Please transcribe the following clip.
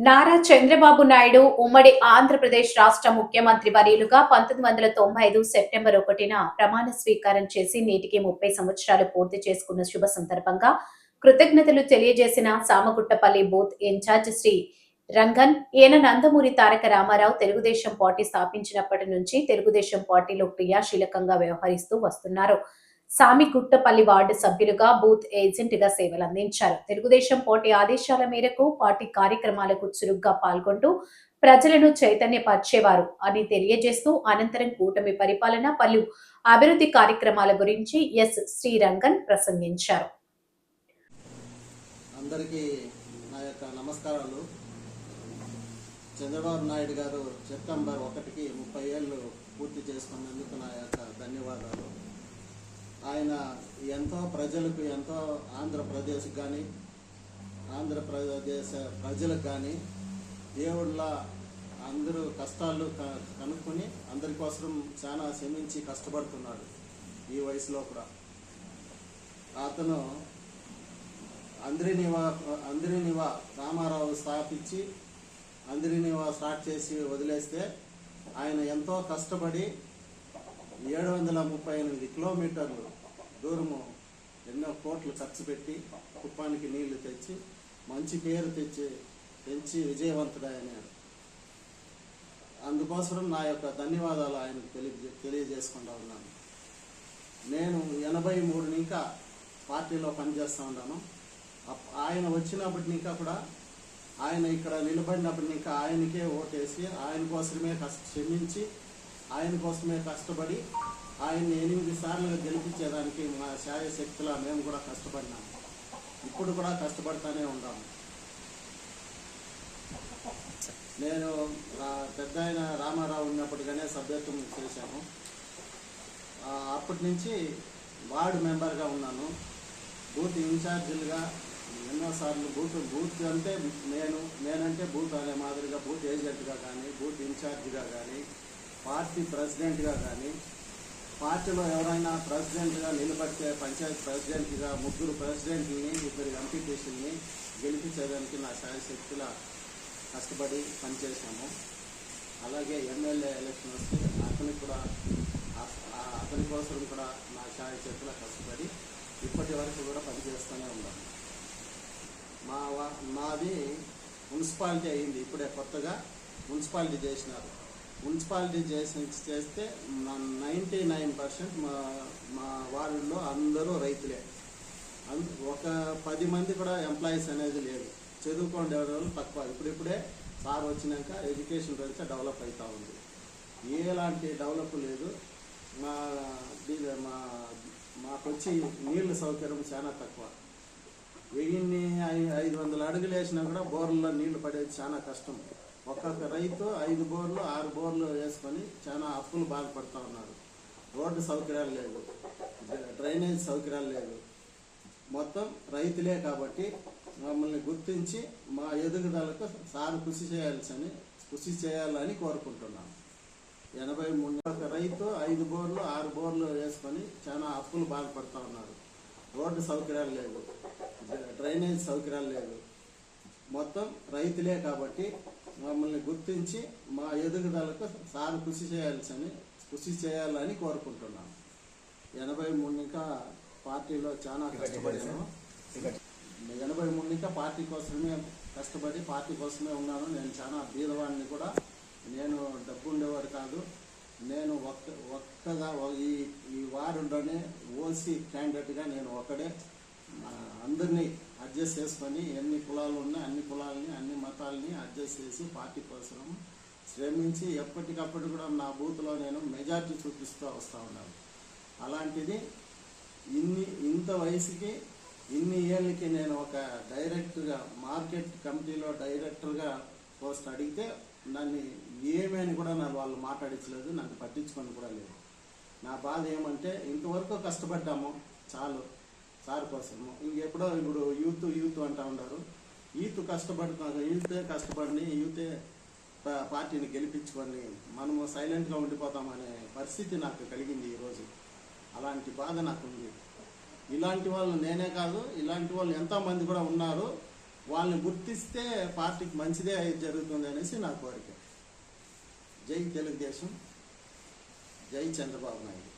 నారా చంద్రబాబు నాయుడు ఉమ్మడి ఆంధ్రప్రదేశ్ రాష్ట్ర ముఖ్యమంత్రి వర్యులుగా పంతొమ్మిది వందల తొంభై ఐదు సెప్టెంబర్ ఒకటిన ప్రమాణ స్వీకారం చేసి నేటికి ముప్పై సంవత్సరాలు పూర్తి చేసుకున్న శుభ సందర్భంగా కృతజ్ఞతలు తెలియజేసిన సామగుట్టపల్లి బూత్ ఇన్ఛార్జ్ శ్రీ రంగన్ ఈయన నందమూరి తారక రామారావు తెలుగుదేశం పార్టీ స్థాపించినప్పటి నుంచి తెలుగుదేశం పార్టీలో క్రియాశీలకంగా వ్యవహరిస్తూ వస్తున్నారు. సామిగుట్టపల్లి వార్డు సభ్యులుగా బూత్ ఏజెంట్గా సేవలు అందించారు. తెలుగుదేశం పార్టీ ఆదేశాల మేరకు పార్టీ కార్యక్రమాలకు చురుగ్గా పాల్గొంటూ ప్రజలను చైతన్యపరిచేవారు అని తెలియజేస్తూ అనంతరం కూటమి పరిపాలన పలు అభివృద్ధి కార్యక్రమాల గురించి ఎస్ శ్రీరంగన్ ప్రసంగించారు. అందరికీ నా యొక్క నమస్కారాలు. చంద్రబాబు నాయుడు గారు సెప్టెంబర్ ఒకటికి ముప్పై ఏళ్ళు పూర్తి చేసుకున్నందుకు నా యొక్క ధన్యవాదాలు. ఆయన ఎంతో ప్రజలకు ఎంతో ఆంధ్రప్రదేశ్కి కానీ ఆంధ్రప్రదేశ్ ప్రజలకు కానీ దేవుళ్ళ అందరూ కష్టాలు క- కనుక్కొని అందరి కోసం చాలా శ్రమించి కష్టపడుతున్నాడు ఈ వయసులో కూడా. అతను అంద్రినివా అంద్రినివా రామారావు స్థాపించి అంద్రినివా స్టార్ట్ చేసి వదిలేస్తే ఆయన ఎంతో కష్టపడి ఏడు వందల ముప్పై ఎనిమిది కిలోమీటర్లు దూరము ఎన్నో కోట్లు ఖర్చు పెట్టి కుప్పానికి నీళ్ళు తెచ్చి మంచి పేరు తెచ్చి తెచ్చి విజయవంతుడైనాడు అందుకోసం నా యొక్క ధన్యవాదాలు ఆయనకు తెలియ తెలియజేసుకుంటా ఉన్నాను. నేను ఎనభై మూడు ఇంకా పార్టీలో పనిచేస్తూ ఉన్నాను. అప్- ఆయన వచ్చినప్పటి ఇంకా కూడా ఆయన ఇక్కడ నిలబడినప్పటి ఇంకా ఆయనకే ఓటేసి ఆయన కోసమే కష్ట శ్రమించి ఆయన కోసమే కష్టపడి ఆయన్ని ఎనిమిది సార్లు గెలిపించేదానికి మా శాయశక్తిలా మేము కూడా కష్టపడినాము ఇప్పుడు కూడా కష్టపడతానే ఉన్నాము నేను పెద్ద ఆయన రామారావు ఉన్నప్పటికనే సభ్యత్వం చేశాను. అప్పటి నుంచి వార్డు మెంబర్గా ఉన్నాను. బూత్ ఇన్ఛార్జీలుగా ఎన్నోసార్లు బూత్ బూత్ అంటే నేను నేనంటే బూత్ అనే మాదిరిగా బూత్ ఏజెంట్గా కానీ బూత్ ఇన్ఛార్జిగా కానీ పార్టీ ప్రెసిడెంట్గా కానీ పార్టీలో ఎవరైనా ప్రెసిడెంట్గా నిలబడితే పంచాయత్ ప్రెసిడెంట్గా ముగ్గురు ప్రెసిడెంట్ని ఇద్దరు ఎంపీటీసీని గెలిపించడానికి నా శాయశక్తుల కష్టపడి పనిచేశాము. అలాగే ఎమ్మెల్యే ఎలక్షన్ వస్తే అతనికి కూడా అతని కోసం కూడా నా ఛాయ చేతుల కష్టపడి ఇప్పటి వరకు కూడా పనిచేస్తూనే ఉన్నాను. మా మాది మున్సిపాలిటీ అయింది ఇప్పుడే కొత్తగా మున్సిపాలిటీ చేసినారు. మున్సిపాలిటీ చేసి చేస్తే నైంటీ నైన్ పర్సెంట్ మా మా వార్డులో అందరూ రైతులే. ఒక పది మంది కూడా ఎంప్లాయీస్ అనేది లేదు. చదువుకోండి వాళ్ళు తక్కువ. ఇప్పుడిప్పుడే సార్ వచ్చినాక ఎడ్యుకేషన్ రైతే డెవలప్ అవుతా ఉంది. ఎలాంటి డెవలప్ లేదు. మా మా మాకు వచ్చి నీళ్ళ సౌకర్యం చాలా తక్కువ. వెయ్యిన్ని ఐ- ఐదు వందల అడుగులు వేసినా కూడా బోర్లలో నీళ్ళు పడేది చాలా కష్టం. ఒక్కొక్క రైతు ఐదు బోర్లు ఆరు బోర్లు వేసుకొని చాలా అప్పులు బాధపడుతూ ఉన్నారు. రోడ్డు సౌకర్యాలు లేవు. డ్రైనేజ్ సౌకర్యాలు లేవు. మొత్తం రైతులే కాబట్టి మమ్మల్ని గుర్తించి మా ఎదుగుదలకు సార్ కృషి చేయాల్సని కృషి చేయాలని కోరుకుంటున్నాను ఎనభై మూడు ఒక రైతు ఐదు బోర్లు ఆరు బోర్లు వేసుకొని చాలా అప్పులు బాధపడుతూ ఉన్నారు. రోడ్డు సౌకర్యాలు లేవు. డ్రైనేజ్ సౌకర్యాలు లేవు. మొత్తం రైతులే కాబట్టి మమ్మల్ని గుర్తించి మా ఎదుగుదలకు సార్ కృషి చేయాల్సని కృషి చేయాలని కోరుకుంటున్నాను ఎనభై మూడు ఇంకా పార్టీలో చాలా కష్టపడాను ఎనభై మూడు ఇంకా పార్టీ కోసమే కష్టపడి పార్టీ కోసమే ఉన్నాను. నేను చాలా బీదవాడిని కూడా. నేను డబ్బు ఉండేవాడు కాదు. నేను ఒక్క ఒక్కగా ఈ ఈ వార్డులోనే ఓసీ క్యాండిడేట్గా నేను ఒక్కడే అందరినీ అడ్జస్ట్ చేసుకొని ఎన్ని కులాలు ఉన్నాయి అన్ని కులాలని అన్ని మతాలని అడ్జస్ట్ చేసి పార్టీ కోసం శ్రమించి ఎప్పటికప్పుడు కూడా నా బూత్లో నేను మెజార్టీ చూపిస్తూ వస్తూ ఉన్నాను. అలాంటిది ఇన్ని ఇంత వయసుకి ఇన్ని ఏళ్ళకి నేను ఒక డైరెక్టర్గా మార్కెట్ కమిటీలో డైరెక్టర్గా పోస్ట్ అడిగితే నన్ను ఏమని కూడా నన్ను వాళ్ళు మాట్లాడించలేదు నన్ను పట్టించుకొని కూడా లేదు. నా బాధ ఏమంటే ఇంతవరకు కష్టపడ్డాము చాలు. సార్ కోసము. ఇంకెప్పుడో ఇప్పుడు యూత్ యూత్ అంటా ఉన్నారు యూత్ కష్టపడుతున్నారు. యూతే కష్టపడి యూతే ప- పార్టీని గెలిపించుకొని మనము సైలెంట్గా ఉండిపోతామనే పరిస్థితి నాకు కలిగింది ఈరోజు. అలాంటి బాధ నాకు ఉంది ఇలాంటి వాళ్ళు నేనే కాదు ఇలాంటి వాళ్ళు ఎంతో మంది కూడా ఉన్నారు. వాళ్ళని గుర్తిస్తే పార్టీకి మంచిదే జరుగుతుంది అనేసి నా కోరిక. జై తెలుగుదేశం. జై చంద్రబాబు నాయుడు.